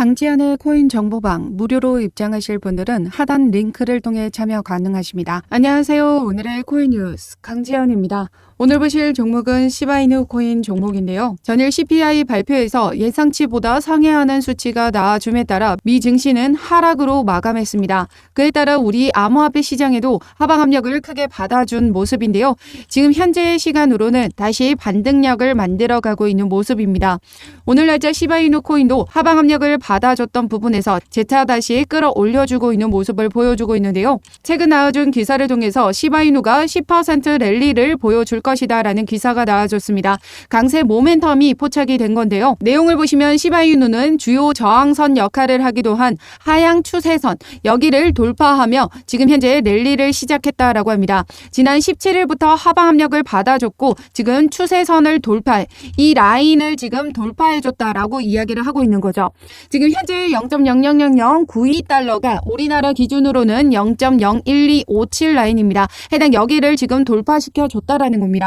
강지안의 코인 정보방 무료로 입장하실 분들은 하단 링크를 통해 참여 가능하십니다. 안녕하세요. 오늘의 코인 뉴스 강지안입니다. 오늘 보실 종목은 시바이누 코인 종목인데요. 전일 CPI 발표에서 예상치보다 상회하는 수치가 나와줌에 따라 미 증시는 하락으로 마감했습니다. 그에 따라 우리 암호화폐 시장에도 하방 압력을 크게 받아준 모습인데요. 지금 현재의 시간으로는 다시 반등력을 만들어가고 있는 모습입니다. 오늘 날짜 시바이누 코인도 하방 압력을 받아줬던 부분에서 재차 다시 끌어올려주고 있는 모습을 보여주고 있는데요. 최근 나와준 기사를 통해서 시바이누가 10% 랠리를 보여줄 것 이다라는 기사가 나와줬습니다. 강세 모멘텀이 포착이 된 건데요. 내용을 보시면 시바이누는 주요 저항선 역할을 하기도 한 하향 추세선 여기를 돌파하며 지금 현재 랠리를 시작했다라고 합니다. 지난 17일부터 하방 압력을 받아줬고 지금 추세선을 돌파해 이 라인을 지금 돌파해줬다라고 이야기를 하고 있는 거죠. 지금 현재 0.00092달러가 우리나라 기준으로는 0.01257 라인입니다. 해당 여기를 지금 돌파시켜 줬다라는 겁니다.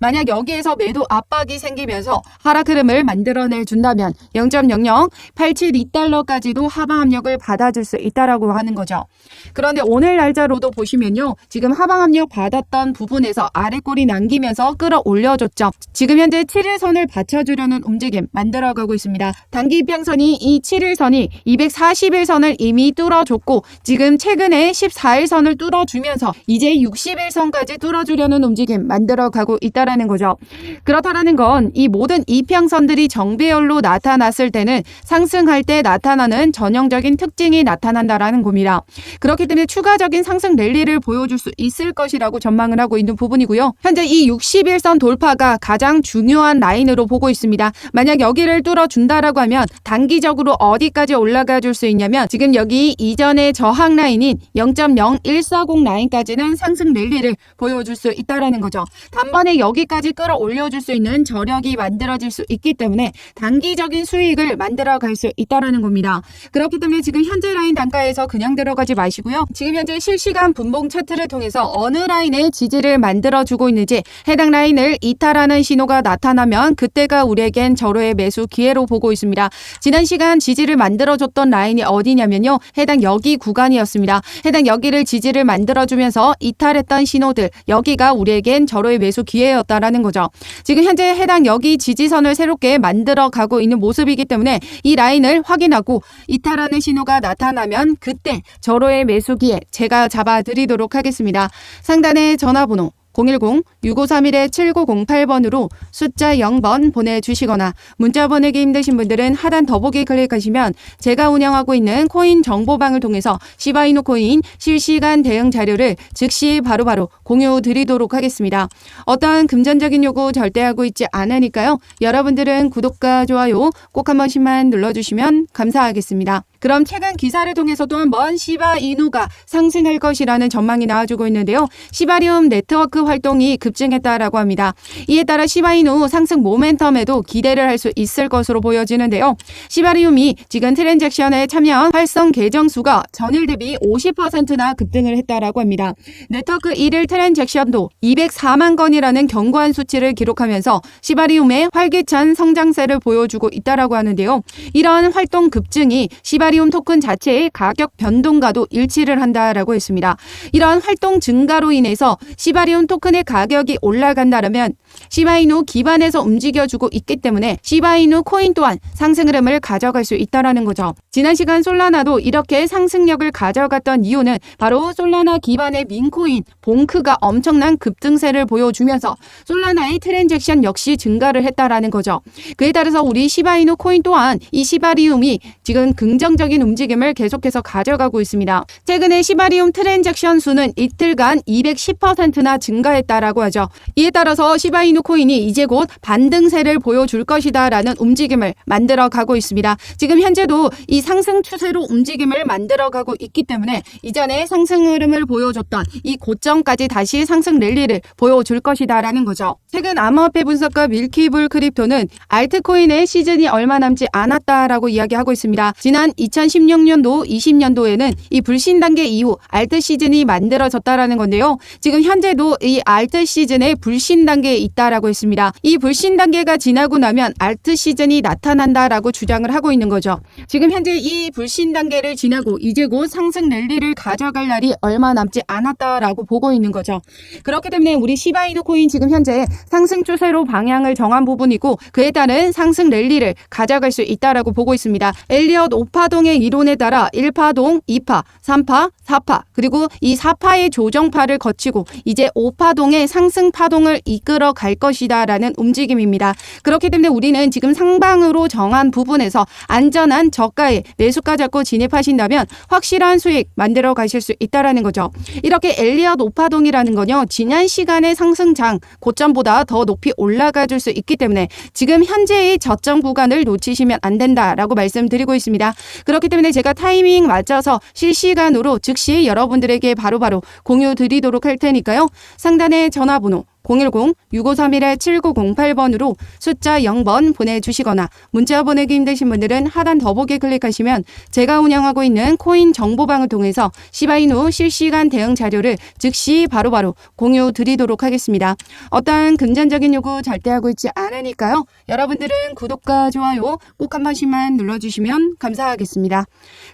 만약 여기에서 매도 압박이 생기면서 하락 흐름을 만들어내 준다면 0.00872달러까지도 하방 압력을 받아줄 수 있다라고 하는 거죠. 그런데 오늘 날짜로도 보시면요. 지금 하방 압력 받았던 부분에서 아래 꼬리 남기면서 끌어올려줬죠. 지금 현재 7일선을 받쳐주려는 움직임 만들어가고 있습니다. 단기 입평선이 이 7일선이 241선을 이미 뚫어줬고 지금 최근에 14일선을 뚫어주면서 이제 60일선까지 뚫어주려는 움직임 만들어 가고 있다라는 거죠. 그렇다라는 건 이 모든 이평선들이 정배열로 나타났을 때는 상승할 때 나타나는 전형적인 특징이 나타난다라는 겁니다. 그렇기 때문에 추가적인 상승 랠리를 보여줄 수 있을 것이라고 전망을 하고 있는 부분이고요. 현재 이 61선 돌파가 가장 중요한 라인으로 보고 있습니다. 만약 여기를 뚫어준다라고 하면 단기적으로 어디까지 올라가 줄 수 있냐면 지금 여기 이전의 저항 라인인 0.0140 라인까지는 상승 랠리를 보여줄 수 있다라는 거죠. 단번에 여기까지 끌어올려 줄 수 있는 저력이 만들어질 수 있기 때문에 단기적인 수익을 만들어 갈 수 있다라는 겁니다. 그렇기 때문에 지금 현재 라인 단가에서 그냥 들어가지 마시고요. 지금 현재 실시간 분봉 차트를 통해서 어느 라인에 지지를 만들어 주고 있는지 해당 라인을 이탈하는 신호가 나타나면 그때가 우리에겐 절호의 매수 기회로 보고 있습니다. 지난 시간 지지를 만들어줬던 라인이 어디냐면요. 해당 여기 구간이었습니다. 해당 여기를 지지를 만들어주면서 이탈했던 신호들 여기가 우리에겐 절호의 매수 기회였다라는 거죠. 지금 현재 해당 여기 지지선을 새롭게 만들어 가고 있는 모습이기 때문에 이 라인을 확인하고 이탈하는 신호가 나타나면 그때 절호의 매수 기회 제가 잡아드리도록 하겠습니다. 상단의 전화번호 010-6531-7908번으로 숫자 0번 보내주시거나 문자 보내기 힘드신 분들은 하단 더보기 클릭하시면 제가 운영하고 있는 코인 정보방을 통해서 시바이노 코인 실시간 대응 자료를 즉시 바로바로 공유 드리도록 하겠습니다. 어떠한 금전적인 요구 절대 하고 있지 않으니까요. 여러분들은 구독과 좋아요 꼭 한 번씩만 눌러주시면 감사하겠습니다. 그럼 최근 기사를 통해서도 한번 시바 이누가 상승할 것이라는 전망이 나와주고 있는데요. 시바리움 네트워크 활동이 급증했다라고 합니다. 이에 따라 시바이누 상승 모멘텀에도 기대를 할 수 있을 것으로 보여지는데요. 시바리움이 지금 트랜잭션에 참여한 활성 계정 수가 전일 대비 50%나 급등을 했다라고 합니다. 네트워크 1일 트랜잭션도 204만 건이라는 견고한 수치를 기록하면서 시바리움의 활기찬 성장세를 보여주고 있다라고 하는데요. 이러한 활동 급증이 시바리 움 토큰 자체의 가격 변동과도 일치를 한다라고 했습니다. 이러한 활동 증가로 인해서 시바리움 토큰의 가격이 올라간다면 시바이누 기반에서 움직여주고 있기 때문에 시바이누 코인 또한 상승 흐름을 가져갈 수 있다라는 거죠. 지난 시간 솔라나도 이렇게 상승력을 가져갔던 이유는 바로 솔라나 기반의 민코인 봉크가 엄청난 급등세를 보여주면서 솔라나의 트랜잭션 역시 증가를 했다라는 거죠. 그에 따라서 우리 시바이누 코인 또한 이 시바리움이 지금 긍정적 인 움직임을 계속해서 가져가고 있습니다. 최근에 시바리움 트랜잭션 수는 이틀간 210%나 증가했다라고 하죠. 이에 따라서 시바이누 코인이 이제 곧 반등세를 보여줄 것이다라는 움직임을 만들어 가고 있습니다. 지금 현재도 이 상승 추세로 움직임을 만들어 가고 있기 때문에 이전에 상승 흐름을 보여줬던 이 고점까지 다시 상승 랠리를 보여줄 것이다라는 거죠. 최근 암호화폐 분석가 밀키불 크립토는 알트코인의 시즌이 얼마 남지 않았다라고 이야기하고 있습니다. 지난 2016년도, 20년도에는 이 불신 단계 이후 알트 시즌이 만들어졌다라는 건데요. 지금 현재도 이 알트 시즌의 불신 단계에 있다라고 했습니다. 이 불신 단계가 지나고 나면 알트 시즌이 나타 난다라고 주장을 하고 있는 거죠. 지금 현재 이 불신 단계를 지나고 이제 곧 상승 랠리를 가져갈 날이 얼마 남지 않았다라고 보고 있는 거죠. 그렇기 때문에 우리 시바이노 코인 지금 현재 상승 추세로 방향을 정한 부분이고 그에 따른 상승 랠리를 가져갈 수 있다라고 보고 있습니다. 엘리엇 5파동의 이론에 따라 1파동, 2파, 3파, 4파 그리고 이 4파의 조정파를 거치고 이제 5파동의 상승 파동을 이끌어 갈 것이다라는 움직임입니다. 그렇기 때문에 우리는 지금 상방으로 정한 부분에서 안전한 저가에 매수가 잡고 진입하신다면 확실한 수익 만들어 가실 수 있다라는 거죠. 이렇게 엘리엇 5파동이라는 건요. 지난 시간의 상승장 고점보다 더 높이 올라가 줄 수 있기 때문에 지금 현재의 저점 구간을 놓치시면 안 된다라고 말씀드리고 있습니다. 그렇기 때문에 제가 타이밍 맞춰서 실시간으로 즉시 여러분들에게 바로바로 공유 드리도록 할 테니까요. 상단에 전화번호 010-6531-7908번으로 숫자 0번 보내주시거나 문자 보내기 힘드신 분들은 하단 더보기 클릭하시면 제가 운영하고 있는 코인 정보방을 통해서 시바이누 실시간 대응 자료를 즉시 바로바로 공유 드리도록 하겠습니다. 어떠한 금전적인 요구 절대 하고 있지 않으니까요. 여러분들은 구독과 좋아요 꼭 한 번씩만 눌러주시면 감사하겠습니다.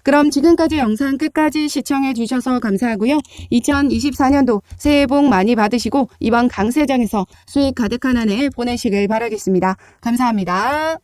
그럼 지금까지 영상 끝까지 시청해 주셔서 감사하고요. 2024년도 새해 복 많이 받으시고 이번 강 세장에서 수익 가득한 한 해 보내시길 바라겠습니다. 감사합니다.